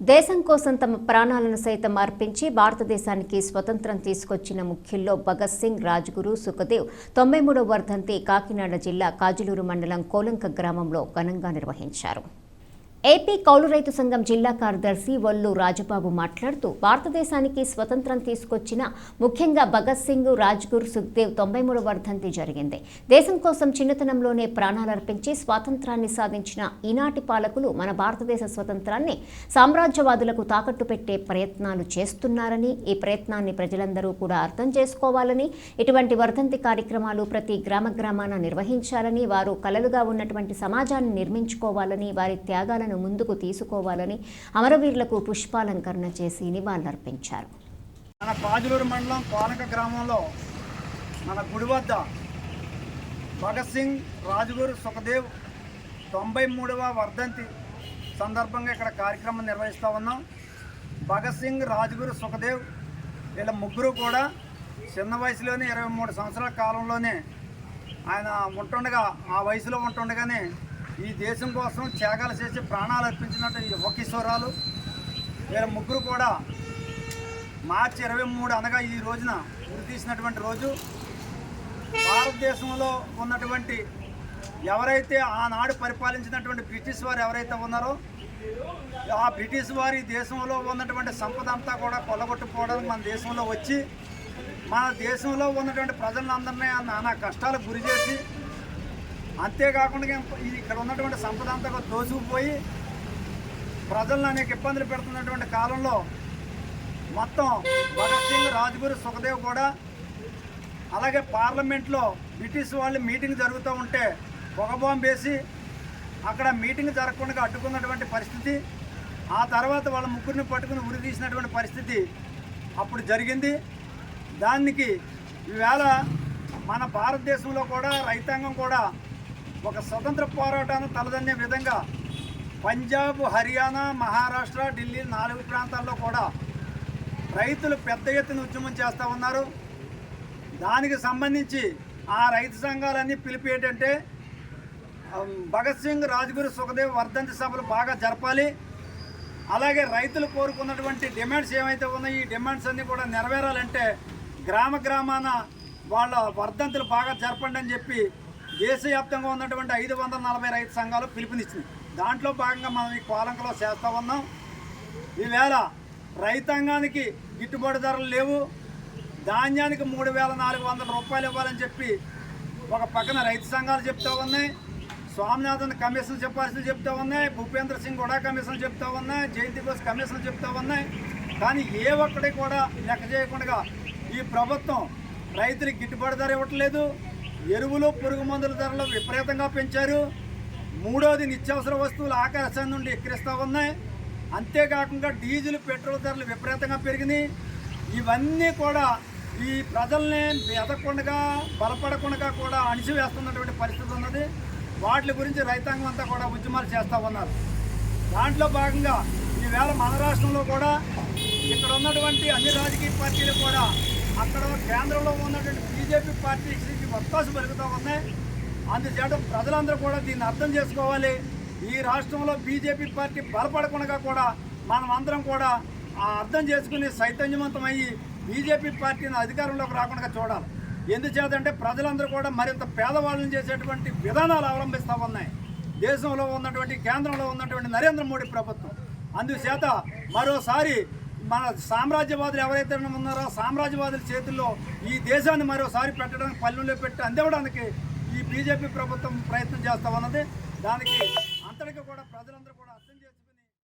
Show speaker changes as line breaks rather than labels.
దేశం కోసం తమ ప్రాణాలను సైతం అర్పించి భారతదేశానికి స్వతంత్రం తీసుకొచ్చిన ముఖ్యుల్లో భగత్ సింగ్ రాజ్గురు సుఖదేవ్ తొంభై మూడో వర్ధంతి కాకినాడ జిల్లా కాజులూరు మండలం కోలంక గ్రామంలో ఘనంగా నిర్వహించారు. ఏపీ కౌలు రైతు సంఘం జిల్లా కార్యదర్శి వల్లు రాజబాబు మాట్లాడుతూ భారతదేశానికి స్వతంత్రం తీసుకొచ్చిన ముఖ్యంగా భగత్ సింగ్ రాజ్గురు సుఖ్దేవ్ తొంభై మూడు వర్ధంతి జరిగింది. దేశం కోసం చిన్నతనంలోనే ప్రాణాలర్పించి స్వాతంత్రాన్ని సాధించిన ఈనాటి పాలకులు మన భారతదేశ స్వతంత్రాన్ని సామ్రాజ్యవాదులకు తాకట్టు పెట్టే ప్రయత్నాలు చేస్తున్నారని ఈ ప్రయత్నాన్ని ప్రజలందరూ కూడా అర్థం చేసుకోవాలని ఇటువంటి వర్ధంతి కార్యక్రమాలు ప్రతి గ్రామ గ్రామాన నిర్వహించాలని వారు కలలుగా ఉన్నటువంటి సమాజాన్ని నిర్మించుకోవాలని వారి త్యాగాలను ముందుకు తీసుకోవాలని అమరవీరులకు పుష్పాలంకరణ చేసి నివాళులర్పించారు.
మన పాజులూరు మండలం కోనక గ్రామంలో మన గుడి వద్ద భగత్ సింగ్ రాజుగురు సుఖదేవ్ తొంభై మూడవ వర్ధంతి సందర్భంగా ఇక్కడ కార్యక్రమం నిర్వహిస్తూ ఉన్నాం. భగత్ సింగ్ రాజుగురు సుఖదేవ్ వీళ్ళ ముగ్గురు కూడా చిన్న వయసులోనే ఇరవై మూడు సంవత్సరాల కాలంలోనే ఆయన ఉంటుండగా ఆ వయసులో ఉంటుండగానే ఈ దేశం కోసం త్యాగాలు చేసి ప్రాణాలు అర్పించినట్టు ఈ ఒకేశ్వరాలు కిషోరాలు వీళ్ళ ముగ్గురు కూడా మార్చి ఇరవై మూడు అనగా ఈ రోజున గురి తీసినటువంటి రోజు. భారతదేశంలో ఉన్నటువంటి ఎవరైతే ఆనాడు పరిపాలించినటువంటి బ్రిటిష్ వారు ఎవరైతే ఉన్నారో ఆ బ్రిటిష్ వారి దేశంలో ఉన్నటువంటి సంపద అంతా కూడా కొల్లగొట్టుకోవడానికి మన దేశంలో వచ్చి మన దేశంలో ఉన్నటువంటి ప్రజలందరినీ నానా కష్టాలకు గురి చేసి అంతేకాకుండా ఇది ఇక్కడ ఉన్నటువంటి సంపద అంతా కూడా దోసుకుపోయి ప్రజలను అనేక ఇబ్బందులు పెడుతున్నటువంటి కాలంలో మొత్తం భగత్ సింగ్ రాజ్గురు సుఖదేవ్ కూడా అలాగే పార్లమెంట్లో బ్రిటిష్ వాళ్ళు మీటింగ్ జరుగుతూ ఉంటే పొగబాంబు వేసి అక్కడ మీటింగ్ జరగకుండా అడ్డుకున్నటువంటి పరిస్థితి ఆ తర్వాత వాళ్ళ ముగ్గురిని పట్టుకుని ఉరి తీసినటువంటి పరిస్థితి అప్పుడు జరిగింది. దానికి ఈవేళ మన భారతదేశంలో కూడా రైతాంగం కూడా ఒక స్వతంత్ర పోరాటాన్ని తలదన్నే విధంగా పంజాబ్ హర్యానా మహారాష్ట్ర ఢిల్లీ నాలుగు ప్రాంతాల్లో కూడా రైతులు పెద్ద ఎత్తున ఉద్యమం చేస్తూ ఉన్నారు. దానికి సంబంధించి ఆ రైతు సంఘాలన్నీ పిలిపి ఏంటంటే భగత్ సింగ్ రాజ్గురు సుఖదేవ్ వర్ధంతి సభలు బాగా జరపాలి. అలాగే రైతులు కోరుకున్నటువంటి డిమాండ్స్ ఏమైతే ఉన్నాయో ఈ డిమాండ్స్ అన్నీ కూడా నెరవేరాలంటే గ్రామ గ్రామాన వాళ్ళ వర్ధంతులు బాగా జరపండి అని చెప్పి దేశవ్యాప్తంగా ఉన్నటువంటి ఐదు వందల నలభై రైతు సంఘాలు పిలుపునిచ్చింది దాంట్లో భాగంగా మనం ఈ కోలంకలో చేస్తూ ఉన్నాం. ఈవేళ రైతాంగానికి గిట్టుబాటు ధరలు లేవు. ధాన్యానికి మూడు వేల నాలుగు వందల రూపాయలు ఇవ్వాలని చెప్పి ఒక పక్కన రైతు సంఘాలు చెప్తా ఉన్నాయి. స్వామినాథన్ కమిషన్ చెప్పాల్సింది చెప్తా ఉన్నాయి. భూపేంద్ర సింగ్ కూడా కమిషన్ చెప్తా ఉన్నాయి. జయంతి ఘోష్ కమిషన్ చెప్తా ఉన్నాయి. కానీ ఏ ఒక్కటి కూడా లెక్క చేయకుండా ఈ ప్రభుత్వం రైతులకు గిట్టుబాటు ధర ఇవ్వట్లేదు. ఎరువులు పురుగు మందుల ధరలు విపరీతంగా పెంచారు. మూడోది నిత్యావసర వస్తువులు ఆకాశం నుండి ఎక్కిరిస్తూ ఉన్నాయి. అంతేకాకుండా డీజిల్ పెట్రోల్ ధరలు విపరీతంగా పెరిగినాయి ఇవన్నీ కూడా ఈ ప్రజల్ని ఎదగకుండా బలపడకుండా కూడా అణిచివేస్తున్నటువంటి పరిస్థితి ఉన్నది. వాటి గురించి రైతాంగం అంతా కూడా ఉద్యమాలు చేస్తూ ఉన్నారు. దాంట్లో భాగంగా ఈవేళ మన రాష్ట్రంలో కూడా ఇక్కడ ఉన్నటువంటి అన్ని రాజకీయ పార్టీలు కూడా అక్కడ కేంద్రంలో ఉన్నటువంటి బీజేపీ పార్టీకి ఒత్తాసు పెరుగుతూ ఉన్నాయి అందుచేత ప్రజలందరూ కూడా దీన్ని అర్థం చేసుకోవాలి. ఈ రాష్ట్రంలో బీజేపీ పార్టీ బలపడకుండా కూడా మనం అందరం కూడా ఆ అర్థం చేసుకుని చైతన్యవంతమయ్యి బీజేపీ పార్టీని అధికారంలోకి రాకుండా చూడాలి. ఎందుచేతంటే ప్రజలందరూ కూడా మరింత పేదవాళ్ళని చేసేటువంటి విధానాలు అవలంబిస్తూ ఉన్నాయి. దేశంలో ఉన్నటువంటి కేంద్రంలో ఉన్నటువంటి నరేంద్ర మోడీ ప్రభుత్వం. అందుచేత మరోసారి మన సామ్రాజ్యవాదులు ఎవరైతే ఉన్నారో సామ్రాజ్యవాదుల చేతుల్లో ఈ దేశాన్ని మరోసారి పెట్టడానికి పల్లెల్లో పెట్టి అందివ్వడానికి ఈ బీజేపీ ప్రభుత్వం ప్రయత్నం చేస్తామన్నది దానికి అంతటికి కూడా ప్రజలందరూ కూడా అర్థం చేస్తారు